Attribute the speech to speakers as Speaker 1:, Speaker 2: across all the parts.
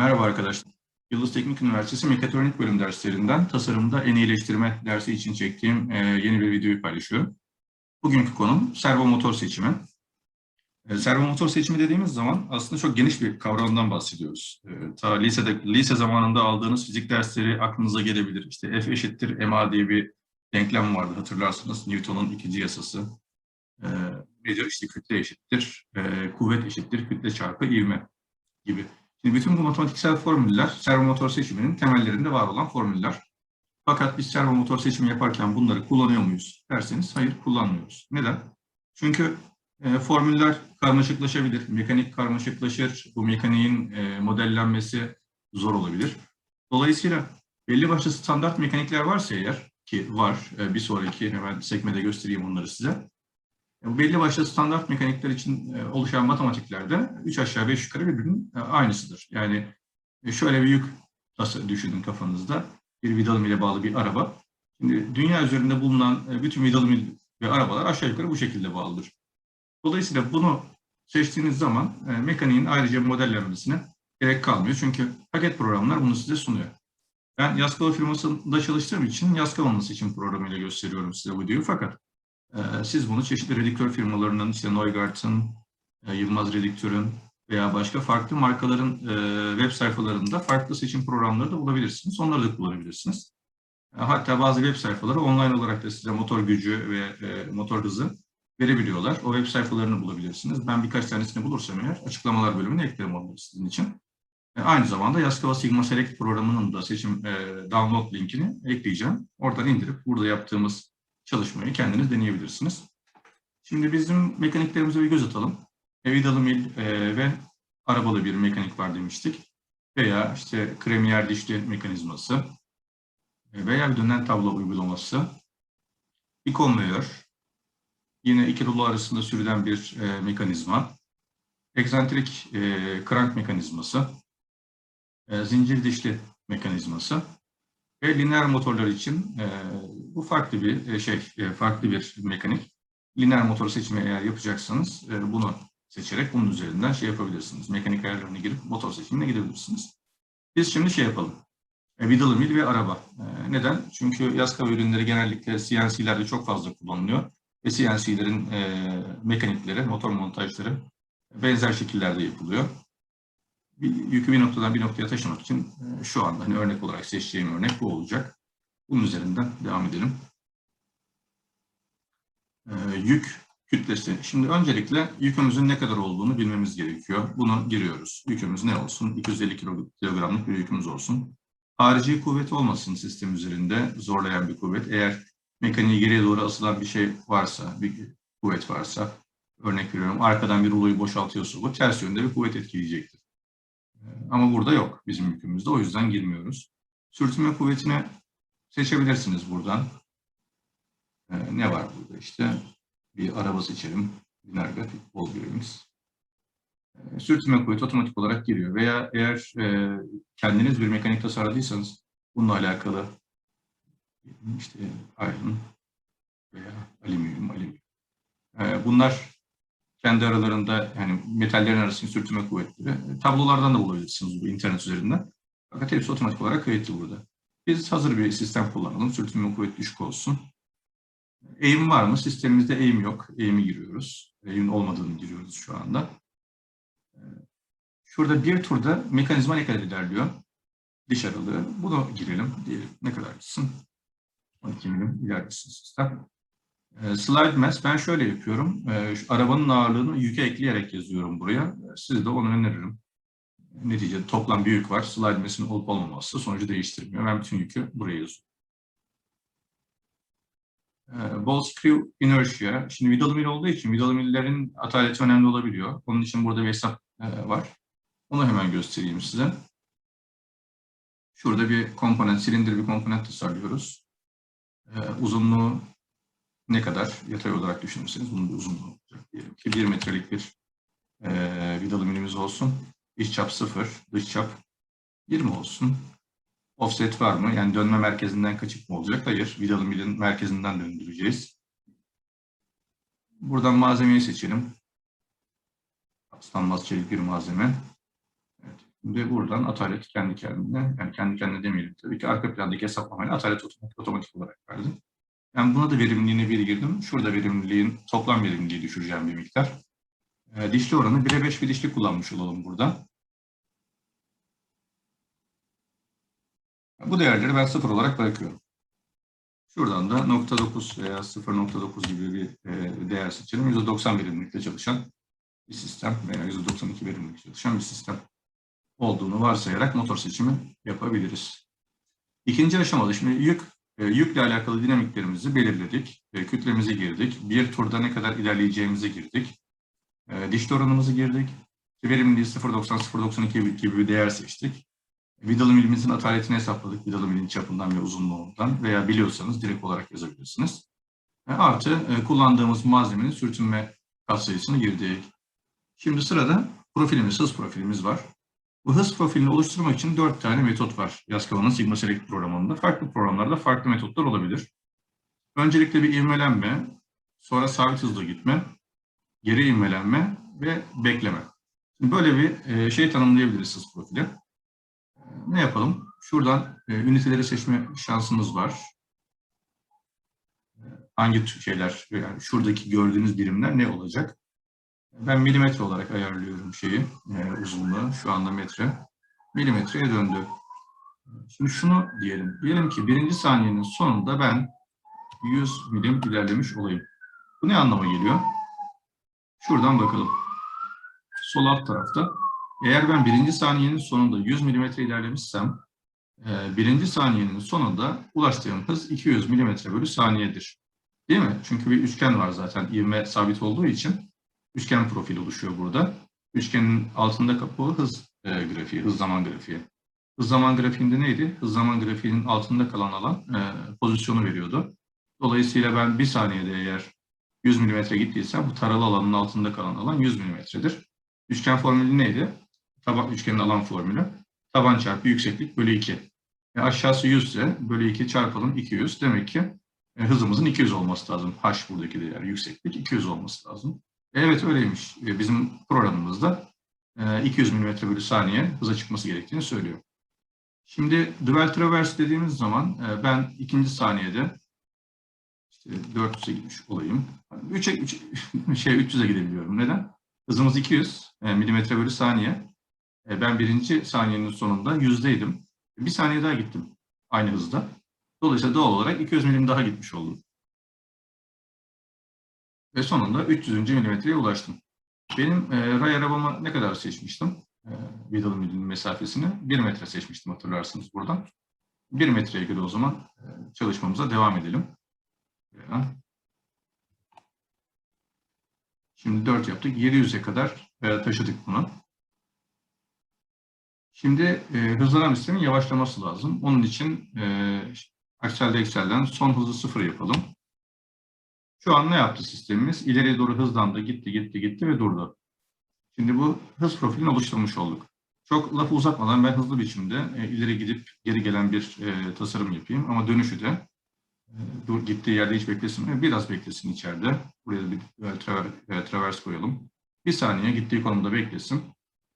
Speaker 1: Merhaba arkadaşlar. Yıldız Teknik Üniversitesi Mekatronik Bölüm derslerinden tasarımda en iyileştirme dersi için çektiğim e, yeni bir videoyu paylaşıyorum. Bugünkü konum servo motor seçimi. E, servo motor seçimi dediğimiz zaman aslında çok geniş bir kavramdan bahsediyoruz. E, ta lisede, lise zamanında aldığınız fizik dersleri aklınıza gelebilir. İşte F eşittir ma diye bir denklem vardı hatırlarsınız. Newton'un ikinci yasası. E, nedir? İşte kütle eşittir, kuvvet eşittir, kütle çarpı ivme gibi. Şimdi bütün bu matematiksel formüller servomotor seçiminin temellerinde var olan formüller. Fakat biz servomotor seçimi yaparken bunları kullanıyor muyuz derseniz hayır kullanmıyoruz. Neden? Çünkü e, formüller karmaşıklaşabilir, mekanik karmaşıklaşır, bu mekaniğin e, modellenmesi zor olabilir. Dolayısıyla belli başlı standart mekanikler varsa eğer ki var e, bir sonraki hemen sekmede göstereyim onları size. Belli başlı standart mekanikler için e, oluşan matematiklerde 3 aşağı 5 yukarı birbirinin e, aynısıdır. Yani e, şöyle bir yük tası düşünün kafanızda. Bir vidalı mile bağlı bir araba. Şimdi dünya üzerinde bulunan bütün vidalı mil ve arabalar aşağı yukarı bu şekilde bağlıdır. Dolayısıyla bunu seçtiğiniz zaman mekaniğin ayrıca modellenmesine gerek kalmıyor. Çünkü paket programlar bunu size sunuyor. Ben Yaskala firmasında çalıştığım için Yaskala'nın seçim programıyla gösteriyorum size bu videoyu. Fakat siz bunu çeşitli redüktör firmalarının, işte Neugart'ın, e, Yılmaz Redüktör'ün veya başka farklı markaların e, web sayfalarında farklı seçim programları da bulabilirsiniz. Onları da kullanabilirsiniz. E, hatta bazı web sayfaları online olarak da size motor gücü ve motor hızı verebiliyorlar. O web sayfalarını bulabilirsiniz. Ben birkaç tanesini bulursam eğer açıklamalar bölümüne eklerim onları sizin için. Aynı zamanda Yaskava Sigma Select programının da seçim download linkini ekleyeceğim. Oradan indirip burada yaptığımız çalışmayı kendiniz deneyebilirsiniz. Şimdi bizim mekaniklerimize bir göz atalım. Vidalı mil e, ve arabalı bir mekanik var demiştik. Veya işte kremiyer dişli mekanizması e, veya bir dönen tablo uygulaması. Bir konveyör, yine iki rulo arasında sürülen bir e, mekanizma, egzantrik e, krank mekanizması, e, zincir dişli mekanizması ve lineer motorlar için e, bu farklı bir e, şey, e, farklı bir mekanik. Lineer motor seçimi eğer yapacaksanız e, bunu seçerek bunun üzerinden şey yapabilirsiniz. Mekanik ayarlarına girip motor seçimine gidebilirsiniz. Biz şimdi şey yapalım. Vidalı mil ve araba. Neden? Çünkü Yaskava ürünleri genellikle CNC'lerde çok fazla kullanılıyor. Ve CNC'lerin mekanikleri, motor montajları benzer şekillerde yapılıyor bir yükü bir noktadan bir noktaya taşımak için şu anda hani örnek olarak seçeceğim örnek bu olacak. Bunun üzerinden devam edelim. E, yük kütlesi. Şimdi öncelikle yükümüzün ne kadar olduğunu bilmemiz gerekiyor. Bunu giriyoruz. Yükümüz ne olsun? 250 kilogramlık bir yükümüz olsun. Harici kuvvet olmasın sistem üzerinde zorlayan bir kuvvet. Eğer mekaniği geriye doğru asılan bir şey varsa, bir kuvvet varsa, örnek veriyorum arkadan bir ruloyu boşaltıyorsa bu ters yönde bir kuvvet etkileyecektir. Ama burada yok bizim yükümüzde. O yüzden girmiyoruz. Sürtünme kuvvetini seçebilirsiniz buradan. Ee, ne var burada işte? Bir araba seçelim. Linerga Ball Bearings. Ee, sürtünme kuvveti otomatik olarak giriyor. Veya eğer e, kendiniz bir mekanik tasarladıysanız bununla alakalı işte iron veya alüminyum, alüminyum. Ee, bunlar kendi aralarında yani metallerin arasında sürtünme kuvvetleri. Tablolardan da bulabilirsiniz bu internet üzerinden. Fakat hepsi otomatik olarak kayıtlı burada. Biz hazır bir sistem kullanalım. Sürtünme kuvveti düşük olsun. Eğim var mı? Sistemimizde eğim yok. Eğimi giriyoruz. Eğimin olmadığını giriyoruz şu anda. E, şurada bir turda mekanizma ne kadar ilerliyor? Diş aralığı. Bunu girelim. Diyelim ne kadar gitsin? 12 milim ilerlesin sistem. Ee, slide mass ben şöyle yapıyorum. Ee, arabanın ağırlığını yüke ekleyerek yazıyorum buraya. Size de onu öneririm. Neticede toplam bir yük var. Slide mass'in olup olmaması sonucu değiştirmiyor. Ben bütün yükü buraya yazıyorum. Ee, ball screw inertia. Şimdi vidalı mil olduğu için vidalı millerin ataleti önemli olabiliyor. Onun için burada bir hesap e, var. Onu hemen göstereyim size. Şurada bir komponent, silindir bir komponent tasarlıyoruz. Uzunluğu ne kadar yatay olarak düşünürseniz bunun bir uzunluğu olacak diyelim ki 1 metrelik bir e, vidalı milimiz olsun. İç çap 0, dış çap 20 olsun. Offset var mı? Yani dönme merkezinden kaçık mı olacak? Hayır. Vidalı milin merkezinden döndüreceğiz. Buradan malzemeyi seçelim. Aslanmaz çelik bir malzeme. Evet. Ve buradan Atalet kendi kendine, yani kendi kendine demeyelim tabii ki arka plandaki hesaplamayla Atalet otomatik, otomatik olarak verdi. Yani buna da verimliliğine bir girdim. Şurada verimliliğin toplam verimliliği düşüreceğim bir miktar. E, dişli oranı 1'e 5 bir dişli kullanmış olalım burada. Bu değerleri ben sıfır olarak bırakıyorum. Şuradan da .9 veya 0.9 gibi bir e, değer seçelim. %90 verimlilikle çalışan bir sistem veya %92 verimlilikle çalışan bir sistem olduğunu varsayarak motor seçimi yapabiliriz. İkinci aşamada şimdi yük e, yükle alakalı dinamiklerimizi belirledik. E, kütlemizi girdik. Bir turda ne kadar ilerleyeceğimizi girdik. Dişli oranımızı girdik. Verimliliği 0.90, 0.92 gibi bir değer seçtik. Vidalı milimizin ataletini hesapladık. Vidalı milin çapından ve uzunluğundan veya biliyorsanız direkt olarak yazabilirsiniz. E, artı e, kullandığımız malzemenin sürtünme katsayısını girdik. Şimdi sırada profilimiz, hız profilimiz var. Bu hız profilini oluşturmak için dört tane metot var. Yaskavan'ın Sigma Select programında. Farklı programlarda farklı metotlar olabilir. Öncelikle bir ivmelenme, sonra sabit hızla gitme, geri ivmelenme ve bekleme. Böyle bir e, şey tanımlayabiliriz hız profili. E, Ne yapalım? Şuradan e, üniteleri seçme şansımız var. E, Hangi şeyler, yani şuradaki gördüğünüz birimler ne olacak? Ben milimetre olarak ayarlıyorum şeyi, e, uzunluğu. Şu anda metre. Milimetreye döndü. Şimdi şunu diyelim. Diyelim ki birinci saniyenin sonunda ben 100 milim ilerlemiş olayım. Bu ne anlama geliyor? Şuradan bakalım. Sol alt tarafta. Eğer ben birinci saniyenin sonunda 100 milimetre ilerlemişsem, e, birinci saniyenin sonunda ulaştığım hız 200 milimetre bölü saniyedir. Değil mi? Çünkü bir üçgen var zaten. ivme sabit olduğu için üçgen profili oluşuyor burada. Üçgenin altında kapı hız e, grafiği, hız zaman grafiği. Hız zaman grafiğinde neydi? Hız zaman grafiğinin altında kalan alan e, pozisyonu veriyordu. Dolayısıyla ben bir saniyede eğer 100 milimetre gittiysem bu taralı alanın altında kalan alan 100 milimetredir. Üçgen formülü neydi? Taban üçgenin alan formülü. Taban çarpı yükseklik bölü 2. E, aşağısı 100 ise bölü 2 çarpalım 200. Demek ki e, hızımızın 200 olması lazım. H buradaki değer yükseklik 200 olması lazım. Evet öyleymiş. E, Bizim programımızda e, 200 mm bölü saniye hıza çıkması gerektiğini söylüyor. Şimdi dual traverse dediğimiz zaman e, ben ikinci saniyede işte 400'e gitmiş olayım. 3'e üç, şey 300'e gidebiliyorum. Neden? Hızımız 200 e, milimetre bölü saniye. E, Ben birinci saniyenin sonunda yüzdeydim. Bir saniye daha gittim aynı hızda. Dolayısıyla doğal olarak 200 milim daha gitmiş oldum. Ve sonunda 300. milimetreye ulaştım. Benim e, ray arabama ne kadar seçmiştim? E, vidalı milinin mesafesini 1 metre seçmiştim hatırlarsınız buradan. 1 metreye göre o zaman e, çalışmamıza devam edelim. Şimdi 4 yaptık. 700'e kadar e, taşıdık bunu. Şimdi e, hızlanan sistemin yavaşlaması lazım. Onun için e, akselde ekselden son hızı sıfır yapalım. Şu an ne yaptı sistemimiz? İleriye doğru hızlandı, gitti, gitti, gitti ve durdu. Şimdi bu hız profilini oluşturmuş olduk. Çok lafı uzatmadan ben hızlı biçimde e, ileri gidip geri gelen bir e, tasarım yapayım. Ama dönüşü de e, dur, gittiği yerde hiç beklesin, biraz beklesin içeride. Buraya bir e, e, travers koyalım. Bir saniye gittiği konumda beklesin.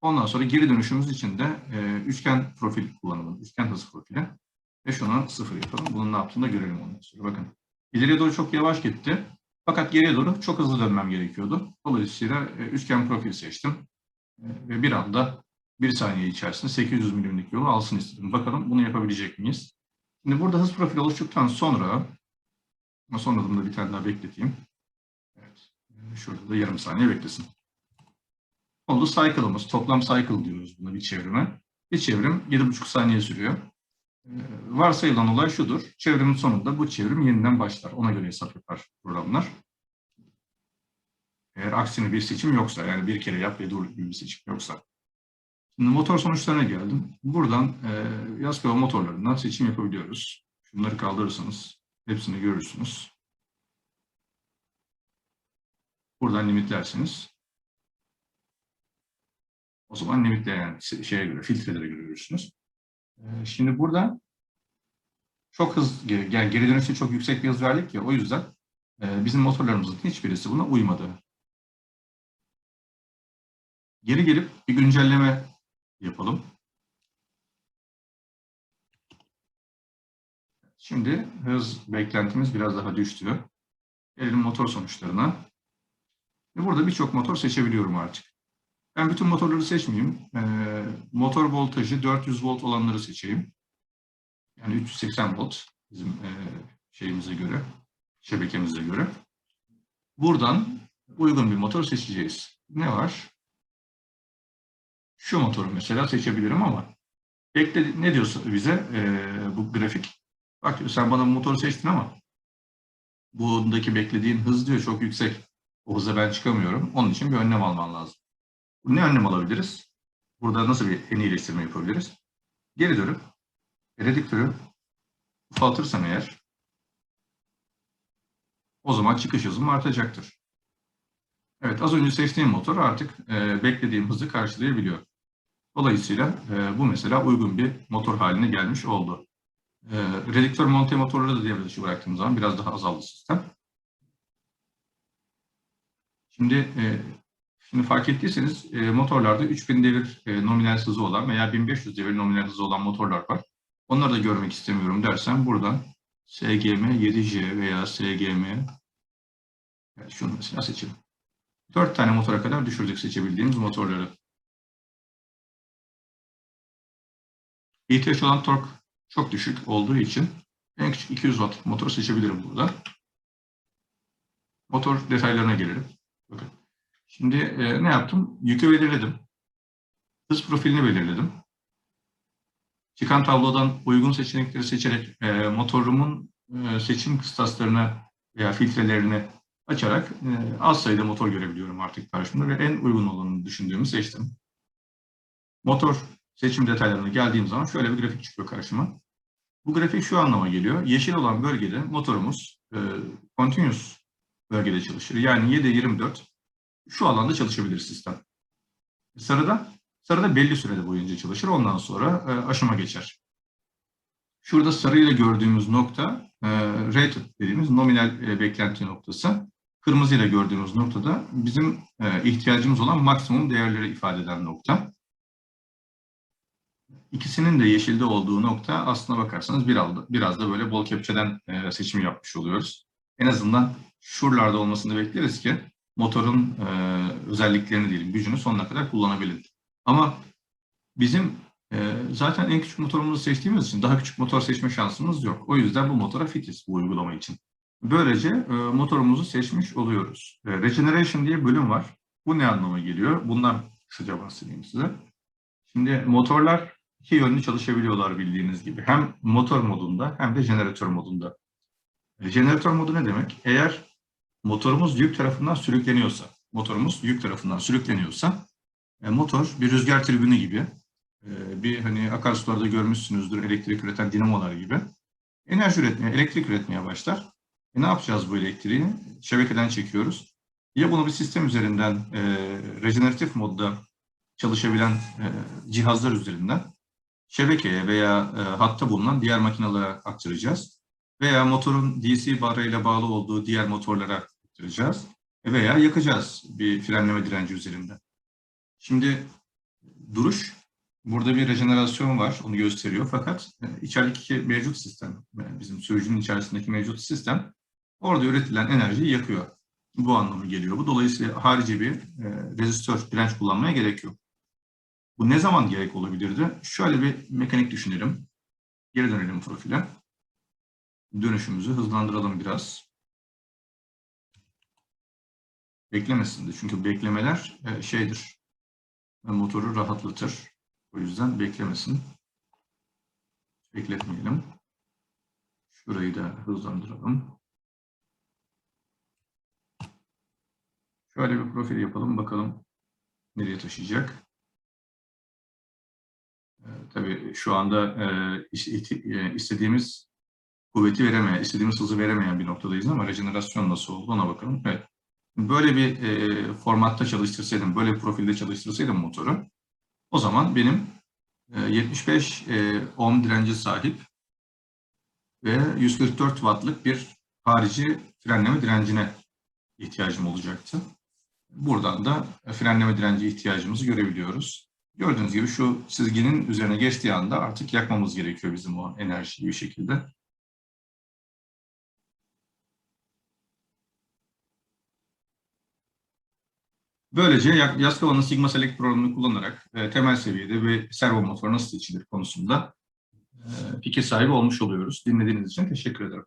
Speaker 1: Ondan sonra geri dönüşümüz için de e, üçgen profil kullanalım. Üçgen hız profili. Ve şunu sıfır yapalım. Bunun ne yaptığını da görelim ondan sonra. Bakın. İleriye doğru çok yavaş gitti. Fakat geriye doğru çok hızlı dönmem gerekiyordu. Dolayısıyla e, üçgen profil seçtim. E, ve bir anda bir saniye içerisinde 800 milimlik yolu alsın istedim. Bakalım bunu yapabilecek miyiz? Şimdi burada hız profili oluştuktan sonra son adımda bir tane daha bekleteyim. Evet. Şurada da yarım saniye beklesin. Oldu cycle'ımız. Toplam cycle diyoruz buna bir çevrime. Bir çevrim 7,5 saniye sürüyor. Ee, Varsayılan olay şudur. Çevrimin sonunda bu çevrim yeniden başlar. Ona göre hesap yapar programlar. Eğer aksine bir seçim yoksa, yani bir kere yap ve dur gibi bir seçim yoksa. Şimdi motor sonuçlarına geldim. Buradan e, Yaskava motorlarından seçim yapabiliyoruz. Şunları kaldırırsanız hepsini görürsünüz. Buradan limitlersiniz. O zaman limitle yani şeye göre, filtrelere göre görürsünüz. E, şimdi burada çok hızlı, geri, yani geri dönüşü çok yüksek bir hız verdik ya o yüzden e, bizim motorlarımızın hiçbirisi buna uymadı. Geri gelip bir güncelleme yapalım. Şimdi hız beklentimiz biraz daha düştü. Gelelim motor sonuçlarına. Ve burada birçok motor seçebiliyorum artık. Ben bütün motorları seçmeyeyim. Ee, motor voltajı 400 volt olanları seçeyim. Yani 380 volt bizim e, şeyimize göre, şebekemize göre. Buradan uygun bir motor seçeceğiz. Ne var? Şu motoru mesela seçebilirim ama bekle, ne diyorsa bize e, bu grafik? Bak sen bana motoru seçtin ama bundaki beklediğin hız diyor çok yüksek. O hıza ben çıkamıyorum. Onun için bir önlem alman lazım. Ne önlem alabiliriz? Burada nasıl bir en iyileştirme yapabiliriz? Geri dönüp redüktörü ufaltırsam eğer o zaman çıkış hızım artacaktır. Evet az önce seçtiğim motor artık e, beklediğim hızı karşılayabiliyor. Dolayısıyla e, bu mesela uygun bir motor haline gelmiş oldu. E, redüktör monte motorları da devre dışı bıraktığım zaman biraz daha azaldı sistem. Şimdi e, şimdi fark ettiyseniz e, motorlarda 3000 devir e, nominal hızı olan veya 1500 devir nominal hızı olan motorlar var. Onları da görmek istemiyorum dersen buradan SGM 7J veya SGM yani şunu mesela seçelim. 4 tane motora kadar düşürdük seçebildiğimiz motorları. İhtiyaç olan tork çok düşük olduğu için en küçük 200 watt motor seçebilirim burada. Motor detaylarına gelelim. Bakın. Şimdi e, ne yaptım? Yükü belirledim. Hız profilini belirledim. Çıkan tablodan uygun seçenekleri seçerek e, motorumun e, seçim kıstaslarını veya filtrelerini açarak e, az sayıda motor görebiliyorum artık karşımda ve en uygun olanını düşündüğümü seçtim. Motor seçim detaylarına geldiğim zaman şöyle bir grafik çıkıyor karşıma. Bu grafik şu anlama geliyor. Yeşil olan bölgede motorumuz e, continuous bölgede çalışır. Yani 7-24 şu alanda çalışabilir sistem. Sarıda, sarıda belli sürede boyunca çalışır. Ondan sonra e, aşama geçer. Şurada sarıyla gördüğümüz nokta e, rated dediğimiz nominal e, beklenti noktası. Kırmızıyla gördüğümüz noktada bizim e, ihtiyacımız olan maksimum değerleri ifade eden nokta. İkisinin de yeşilde olduğu nokta aslına bakarsanız biraz, biraz da böyle bol kepçeden e, seçim yapmış oluyoruz. En azından şuralarda olmasını bekleriz ki motorun e, özelliklerini diyelim, gücünü sonuna kadar kullanabilin. Ama bizim e, zaten en küçük motorumuzu seçtiğimiz için daha küçük motor seçme şansımız yok. O yüzden bu motora fitiz bu uygulama için. Böylece e, motorumuzu seçmiş oluyoruz. E, Regeneration diye bölüm var. Bu ne anlama geliyor? Bundan kısaca bahsedeyim size. Şimdi motorlar iki yönlü çalışabiliyorlar bildiğiniz gibi. Hem motor modunda hem de jeneratör modunda. E, jeneratör modu ne demek? Eğer motorumuz yük tarafından sürükleniyorsa, motorumuz yük tarafından sürükleniyorsa, e, motor bir rüzgar tribünü gibi, e, bir hani akarsularda görmüşsünüzdür elektrik üreten dinamolar gibi enerji üretmeye, elektrik üretmeye başlar. E ne yapacağız bu elektriği? Şebekeden çekiyoruz. Ya bunu bir sistem üzerinden e, rejeneratif modda çalışabilen e, cihazlar üzerinden şebekeye veya e, hatta bulunan diğer makinalara aktaracağız. Veya motorun DC barayla bağlı olduğu diğer motorlara aktaracağız. Veya yakacağız bir frenleme direnci üzerinden. Şimdi duruş, burada bir rejenerasyon var, onu gösteriyor. Fakat e, içerideki mevcut sistem, yani bizim sürücünün içerisindeki mevcut sistem orada üretilen enerjiyi yakıyor. Bu anlamı geliyor. Bu dolayısıyla harici bir e, rezistör, direnç kullanmaya gerek yok. Bu ne zaman gerek olabilirdi? Şöyle bir mekanik düşünelim. Geri dönelim profile. Dönüşümüzü hızlandıralım biraz. Beklemesin de çünkü beklemeler e, şeydir. Motoru rahatlatır. O yüzden beklemesin. Bekletmeyelim. Şurayı da hızlandıralım. Şöyle bir profil yapalım bakalım nereye taşıyacak. Tabii şu anda e, istediğimiz kuvveti veremeyen, istediğimiz hızı veremeyen bir noktadayız ama rejenerasyon nasıl oldu ona bakalım. Evet. Böyle bir e, formatta çalıştırsaydım, böyle bir profilde çalıştırsaydım motoru, o zaman benim e, 75 e, ohm direnci sahip ve 144 wattlık bir harici frenleme direncine ihtiyacım olacaktı. Buradan da frenleme direnci ihtiyacımızı görebiliyoruz. Gördüğünüz gibi şu çizginin üzerine geçtiği anda artık yakmamız gerekiyor bizim o enerjiyi bir şekilde. Böylece Ya- Yaskavan'ın Sigma Select programını kullanarak e, temel seviyede bir servo motor nasıl seçilir konusunda e, fikir sahibi olmuş oluyoruz. Dinlediğiniz için teşekkür ederim.